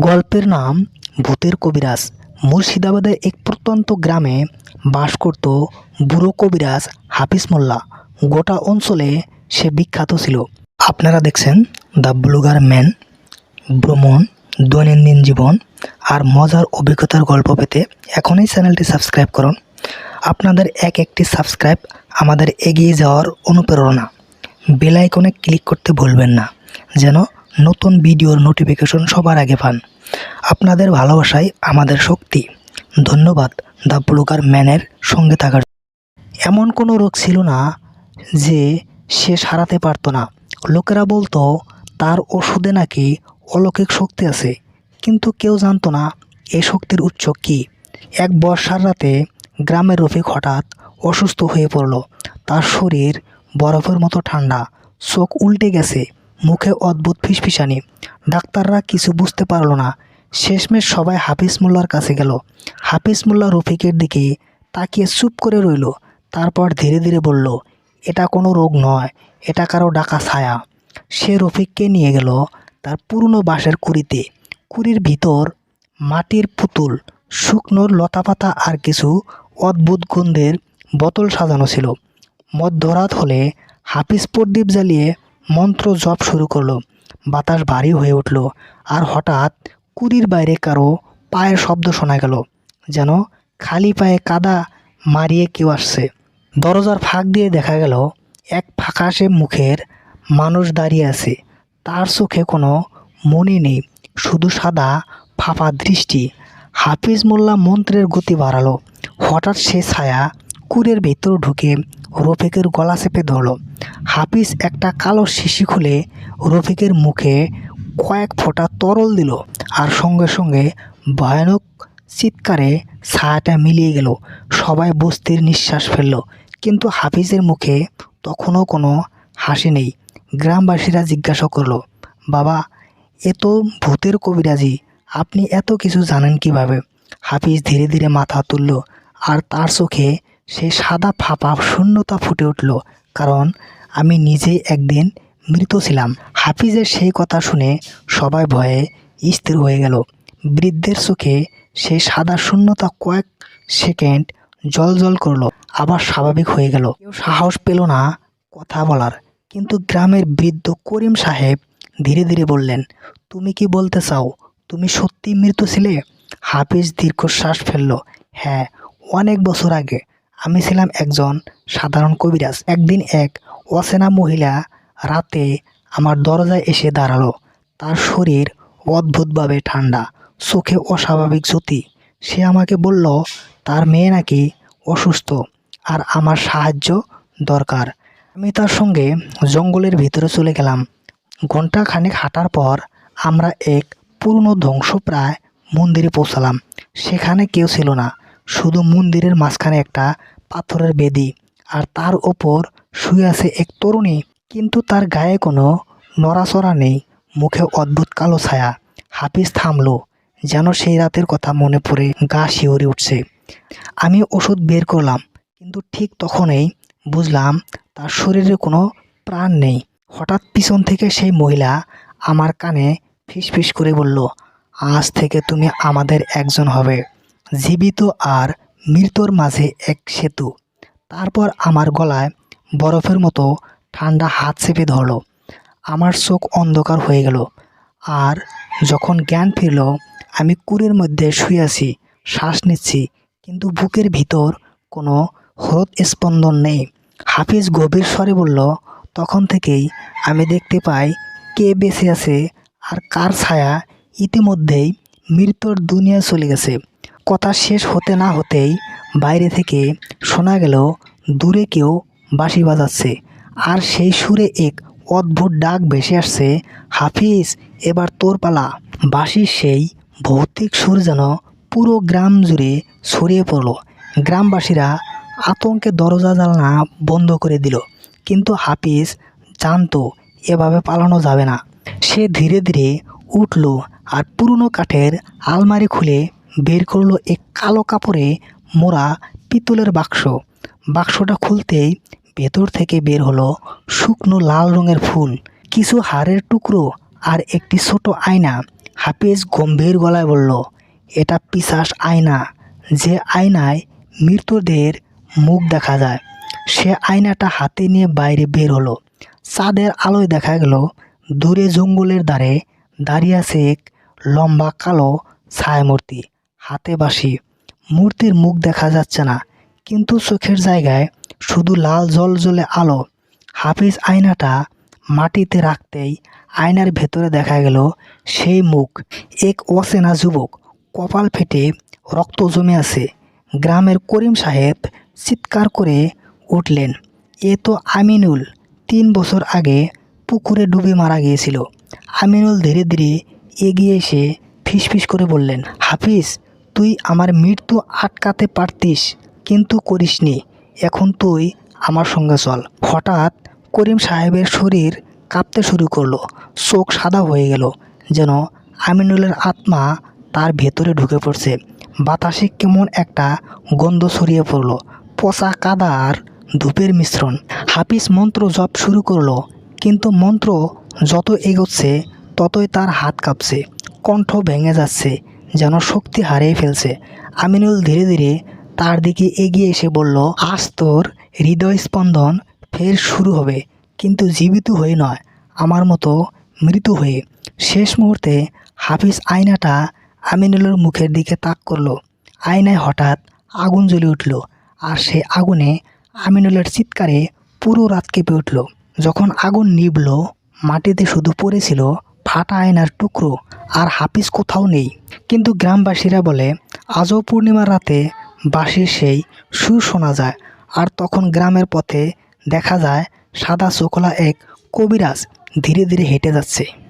গল্পের নাম ভূতের কবিরাজ। মুর্শিদাবাদের এক প্রত্যন্ত গ্রামে বাস করত বুড়ো কবিরাজ হাফিজ মোল্লা। গোটা অঞ্চলে সে বিখ্যাত ছিল। আপনারা দেখছেন দ্য ব্লুগার ম্যান। ভ্রমণ, দৈনন্দিন জীবন আর মজার অভিজ্ঞতার গল্প পেতে এখনই চ্যানেলটি সাবস্ক্রাইব করুন। আপনাদের এক একটি সাবস্ক্রাইব আমাদের এগিয়ে যাওয়ার অনুপ্রেরণা। বেল আইকনে ক্লিক করতে ভুলবেন না। যেন নতুন ভিডিওর নোটিফিকেশন সবার আগে পান। আপনাদের ভালোবাসাই আমাদের শক্তি। ধন্যবাদ দ্য ব্লুগার ম্যানের সঙ্গে থাকার এমন কোনো রোগ ছিল না যে সে সারাতে পারতো না। লোকেরা বলতো, তার ওষুধে নাকি অলৌকিক শক্তি আছে। কিন্তু কেউ জানতো না এই শক্তির উৎস কী। এক বর্ষার রাতে গ্রামের রফিক হঠাৎ অসুস্থ হয়ে পড়ল। তার শরীর বরফের মতো ঠান্ডা, চোখ উল্টে গেছে। মুখে অদ্ভুত ফিসফিসানি। ডাক্তাররা কিছু বুঝতে পারল না। শেষমেশ সবাই হাফিজ মোল্লার কাছে গেল। হাফিজ মোল্লা রফিকের দিকে তাকিয়ে চুপ করে রইল। তারপর ধীরে ধীরে বলল, এটা কোনো রোগ নয়, এটা কারও ডাকা ছায়া। সে রফিককে নিয়ে গেল তার পুরনো বাঁশের কুড়িতে। কুড়ির ভিতর মাটির পুতুল, শুকনো লতাপাতা আর কিছু অদ্ভুত গন্ধের বোতল সাজানো ছিল। মধ্যরাত হলে হাফিজ প্রদীপ জ্বালিয়ে মন্ত্র জপ শুরু করল। বাতাস ভারী হয়ে উঠল আর হঠাৎ কুড়ির বাইরে কারও পায়ের শব্দ শোনা গেল, যেন খালি পায়ে কাদা মারিয়ে কেউ আসছে। দরজার ফাঁক দিয়ে দেখা গেল, এক ফাঁকাশে মুখের মানুষ দাঁড়িয়ে আছে। তার চোখে কোনো মনে নেই, শুধু সাদা ফাঁপা দৃষ্টি। হাফিজ মোল্লা মন্ত্রের গতি বাড়ালো। হঠাৎ সে ছায়া কুরের ভেতর ঢুকে রফিকের গলা চেপে ধরল। হাফিজ একটা কালো শিশি খুলে রফিকের মুখে কয়েক ফোঁটা তরল দিল আর সঙ্গে সঙ্গে ভয়ানক চিৎকারে ছায়াটা মিলিয়ে গেল। সবাই বস্তির নিঃশ্বাস ফেলল, কিন্তু হাফিজের মুখে তখনও কোনো হাসি নেই। গ্রামবাসীরা জিজ্ঞাসা করল, বাবা, এ তো ভূতের কবিরাজি, আপনি এত কিছু জানেন কীভাবে? হাফিজ ধীরে ধীরে মাথা তুলল আর তার চোখে সেই সাদা ফাঁপা শূন্যতা ফুটে উঠল, কারণ আমি নিজেই একদিন মৃত ছিলাম। হাফিজের সেই কথা শুনে সবাই ভয়ে স্থির হয়ে গেল। বৃদ্ধের চোখে সেই সাদা শূন্যতা কয়েক সেকেন্ড জল জল করল, আবার স্বাভাবিক হয়ে গেল। কেউ সাহস পেল না কথা বলার, কিন্তু গ্রামের বৃদ্ধ করিম সাহেব ধীরে ধীরে বললেন, তুমি কি বলতে চাও? তুমি সত্যি মৃত ছিলে? হাফিজ দীর্ঘশ্বাস ফেলল হ্যাঁ অনেক বছর আগে। আমি ছিলাম একজন সাধারণ কবিরাজ। একদিন এক অচেনা মহিলা রাতে আমার দরজায় এসে দাঁড়াল। তার শরীর অদ্ভুতভাবে ঠান্ডা, চোখে অস্বাভাবিক জ্যোতি। সে আমাকে বলল, তার মেয়ে নাকি অসুস্থ আর আমার সাহায্য দরকার। আমি তার সঙ্গে জঙ্গলের ভিতরে চলে গেলাম। ঘণ্টা খানেক হাঁটার পর আমরা এক পুরনো ধ্বংসপ্রায় মন্দিরে পৌঁছালাম। সেখানে কেউ ছিল না। শুধু মন্দিরের মাঝখানে একটা পাথরের বেদি, আর তার ওপর শুয়ে আছে এক তরুণী। কিন্তু তার গায়ে কোনো নড়াচড়া নেই, মুখে অদ্ভুত কালো ছায়া। হাফিজ থামলো, যেন সেই রাতের কথা মনে পড়ে গা শিহরে উঠছে। আমি ওষুধ বের করলাম, কিন্তু ঠিক তখনই বুঝলাম তার শরীরে কোনো প্রাণ নেই। হঠাৎ পিছন থেকে সেই মহিলা আমার কানে ফিস ফিস করে বলল, আজ থেকে তুমি আমাদের একজন হবে। জীবিত আর মৃতর মাঝে এক সেতু। তারপর আমার গলায় বরফের মতো ঠান্ডা হাত চেপে ধরলো। আমার চোখ অন্ধকার হয়ে গেল। আর যখন জ্ঞান ফিরল, আমি কুড়ের মধ্যে শুয়ে আছি, শ্বাস নিচ্ছি, কিন্তু বুকের ভিতর কোনো হ্রদ স্পন্দন নেই। হাফিজ গভীর স্বরে বলল, তখন থেকেই আমি দেখতে পাই কে বেঁচে আছে আর কার ছায়া ইতিমধ্যেই মৃত্যুর দুনিয়া চলে গেছে। কথা শেষ হতে না হতেই বাইরে থেকে শোনা গেল, দূরে কেউ বাঁশি বাজাচ্ছে। আর সেই সুরে এক অদ্ভুত ডাক ভেসে আসছে, হাফিজ, এবার তোর পালা। বাঁশির সেই ভৌতিক সুর যেন পুরো গ্রাম জুড়ে ছড়িয়ে পড়ল। গ্রামবাসীরা আতঙ্কে দরজা জানলা বন্ধ করে দিল। কিন্তু হাফিজ জানতো, এভাবে পালানো যাবে না। সে ধীরে ধীরে উঠল আর পুরনো কাঠের আলমারি খুলে বের করল এক কালো কাপড়ে মোড়া পিতলের বাক্স। বাক্সটা খুলতেই ভেতর থেকে বের হলো শুকনো লাল রঙের ফুল, কিছু হাড়ের টুকরো আর একটি ছোট আয়না। হাফিজ গম্ভীর গলায় বলল, এটা পিশাস আয়না। যে আয়নায় মৃতদের মুখ দেখা যায়, সে আয়নাটা হাতে নিয়ে বাইরে বের হলো। চাঁদের আলোয় দেখা গেল, দূরে জঙ্গলের ধারে দাঁড়িয়ে আছে এক লম্বা কালো ছায়ামূর্তি। হাতে বাঁশি। মূর্তির মুখ দেখা যাচ্ছে না, কিন্তু চোখের জায়গায় শুধু লাল জল জ্বলে আলো। হাফিজ আয়নাটা মাটিতে রাখতেই আয়নার ভেতরে দেখা গেল সেই মুখ, এক অচেনা যুবক। কপাল ফেটে রক্ত জমে আছে। গ্রামের করিম সাহেব চিৎকার করে উঠলেন, এ তো আমিনুল। তিন বছর আগে পুকুরে ডুবে মারা গিয়েছিল। আমিনুল ধীরে ধীরে এগিয়ে এসে ফিসফিস করে বললেন, হাফিজ তুই আমার মৃত্যু আটকাতে পারতিস, কিন্তু করিসনি। এখন তুই আমার সঙ্গে চল। হঠাৎ করিম সাহেবের শরীর কাঁপতে শুরু করল। চোখ সাদা হয়ে গেল, যেন আমিনুলের আত্মা তার ভেতরে ঢুকে পড়ছে। বাতাসে কেমন একটা গন্ধ ছড়িয়ে পড়ল। পচা কাদা আর ধূপের মিশ্রণ। হাফিজ মন্ত্র জপ শুরু করল, কিন্তু মন্ত্র যত এগোচ্ছে, ততই তার হাত কাঁপছে। কণ্ঠ ভেঙে যাচ্ছে। যেন শক্তি হারিয়ে ফেলছে। আমিনুল ধীরে ধীরে তার দিকে এগিয়ে এসে বলল, আজ তোর হৃদয় স্পন্দন ফের শুরু হবে। কিন্তু জীবিত হয়ে নয়, আমার মতো মৃত্যু হয়ে। শেষ মুহূর্তে হাফিজ আয়নাটা আমিনুলের মুখের দিকে তাক করল। আয়নায় হঠাৎ আগুন জ্বলে উঠল আর সে আগুনে আমিনুলের চিৎকারে পুরো রাত কেঁপে উঠল। যখন আগুন নিভল, মাটিতে শুধু পড়েছিল ফাটা আয়নার টুকরো আর হাফিজ কোথাও নেই। কিন্তু গ্রামবাসীরা বলে, আজও পূর্ণিমার রাতে বাঁশির সেই সুর শোনা যায় আর তখন গ্রামের পথে দেখা যায় সাদা চোখলা এক কবিরাজ ধীরে ধীরে হেঁটে যাচ্ছে।